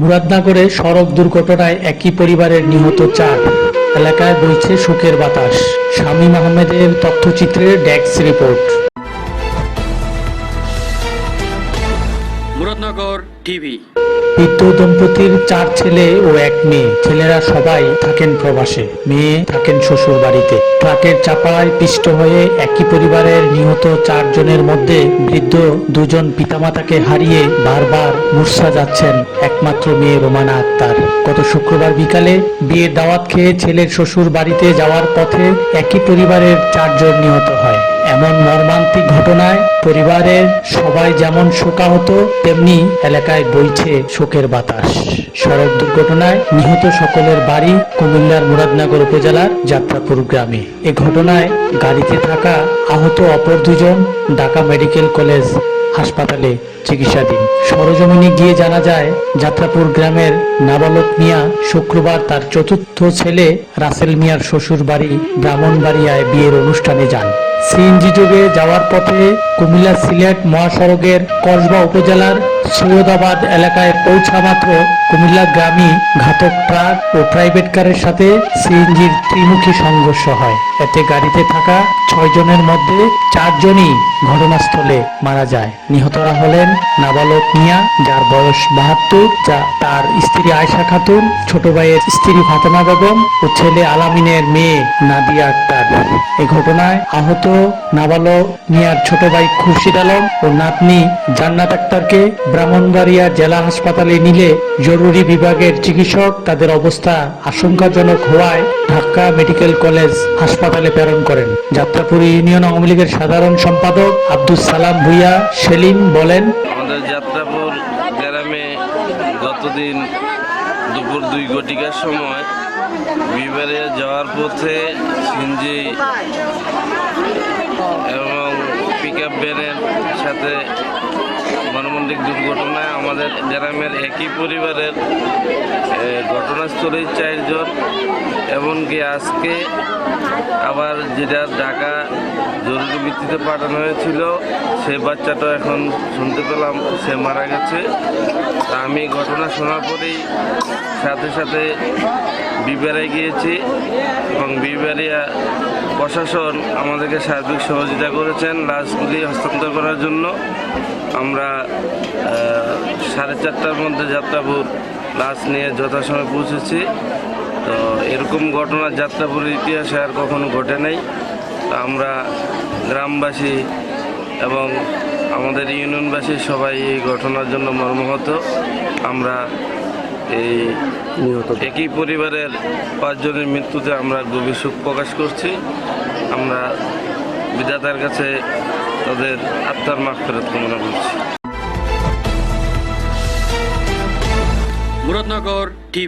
মুরাদনগরে সড়ক দুর্ঘটনায় একই পরিবারের নিহত চার। এলাকায় বইছে শোকের বাতাস। শামীম আহমেদের তথ্যচিত্রের ডেস্ক রিপোর্ট। মুরাদনগর টিভি। বৃদ্ধ দম্পতির চার ছেলে ও এক মেয়ে। ছেলেরা সবাই থাকেন প্রবাসে, মেয়ে থাকেন শ্বশুর বাড়িতে ট্রাকের চাপায় পিষ্ট হয়ে একই পরিবারের নিহত চারজনের মধ্যে বৃদ্ধ দুজন পিতামাতাকে হারিয়ে বারবার মূর্ছা যাচ্ছেন একমাত্র মেয়ে রোমানা আক্তার। গত শুক্রবার বিকালে বিয়ের দাওয়াত খেয়ে ছেলের শ্বশুর বাড়িতে যাওয়ার পথে একই পরিবারের চারজন নিহত হয়। এমন মর্মান্তিক ঘটনায় পরিবারের সবাই যেমন শোকাহত, তেমনি এলাকায় বইছে শোকের বাতাস। সড়ক দুর্ঘটনায় নিহত সকলের বাড়ি কুমিল্লার মুরাদনগর উপজেলার যাত্রাপুর গ্রামে। এ ঘটনায় গাড়িতে থাকা আহত অপর দুজন ঢাকা মেডিকেল কলেজ হাসপাতালে চিকিৎসাধীন। সরজমিনে গিয়ে জানা যায়, যাত্রাপুর গ্রামের নাবালক মিয়া শুক্রবার তার চতুর্থ ছেলে রাসেল মিয়ার শ্বশুর বাড়ি ব্রাহ্মণবাড়িয়ায় বিয়ের অনুষ্ঠানে যান। সিএনজি যোগে যাওয়ার পথে কুমিল্লা সিলেট মহাসড়কের কসবা উপজেলার সৈয়দাবাদ এলাকায় পৌঁছা মাত্র কুমিল্লা গ্রামী ঘাতক ট্রাক ও প্রাইভেট কারের সাথে সিএনজির ত্রিমুখী সংঘর্ষ হয়। এতে গাড়িতে থাকা ছয় জনের মধ্যে চারজনই ঘটনাস্থলে মারা যায়। নিহতরা হলেন নাবালক মিয়া, যার বয়স বাহাত্তর, যা তার স্ত্রী আয়সা খাতুন, ছোট ভাইয়ের স্ত্রী ফাতেমা বেগম ও ছেলে আলামিনের মেয়ে নাদিয়া আক্তার। এই ঘটনায় আহত নাবালক মিয়ার ছোট ভাই খুরশিদ আলম ও নাতনি জান্নাত আক্তারকে ব্রাহ্মণবাড়িয়া জেলা হাসপাতালে নিলে জরুরি বিভাগের চিকিৎসক তাদের অবস্থা আশঙ্কাজনক হওয়ায় ঢাকা মেডিকেল কলেজ হাসপাতালে প্রেরণ করেন। যাত্রাপুর ইউনিয়ন আওয়ামী লীগের সাধারণ সম্পাদক আব্দুল সালাম ভুইয়া সেলিম বলেন, আমাদের যাত্রাপুর গ্রামে গতদিন দুপুর দুই ঘটিকার সময় বিবারে যাওয়ার পথে সিনজি এবং পিক আপ ভ্যানের সাথে মর্মান্তিক দুর্ঘটনায় আমাদের গ্রামের একই পরিবারের ঘটনাস্থলেই চারজন। এমনকি আজকে আবার যেটা ঢাকা জরুরি ভিত্তিতে পাঠানো হয়েছিল। সেই বাচ্চাটা এখন শুনতে পেলাম, সে মারা গেছে। তা আমি ঘটনা শোনার পরেই সাথে সাথে বিবেরায় গিয়েছি এবং বিবেরিয়া প্রশাসন আমাদেরকে সার্বিক সহযোগিতা করেছেন লাশগুলি হস্তান্তর করার জন্য। আমরা সাড়ে চারটার মধ্যে যাত্রাপুর লাশ নিয়ে যথাসময়ে পৌঁছেছি। তো এরকম ঘটনা যাত্রাপুরের ইতিহাসে আর কখনো ঘটে নাই। আমরা গ্রামবাসী এবং আমাদের ইউনিয়নবাসী সবাই এই ঘটনার জন্য মর্মাহত। আমরা এই একই পরিবারের পাঁচজনের মৃত্যুতে আমরা গভীর শোক প্রকাশ করছি। আমরা বিধাতার কাছে তাদের আত্মার মাফ ফেরত কামনা করছি। মুরাদনগর টিভি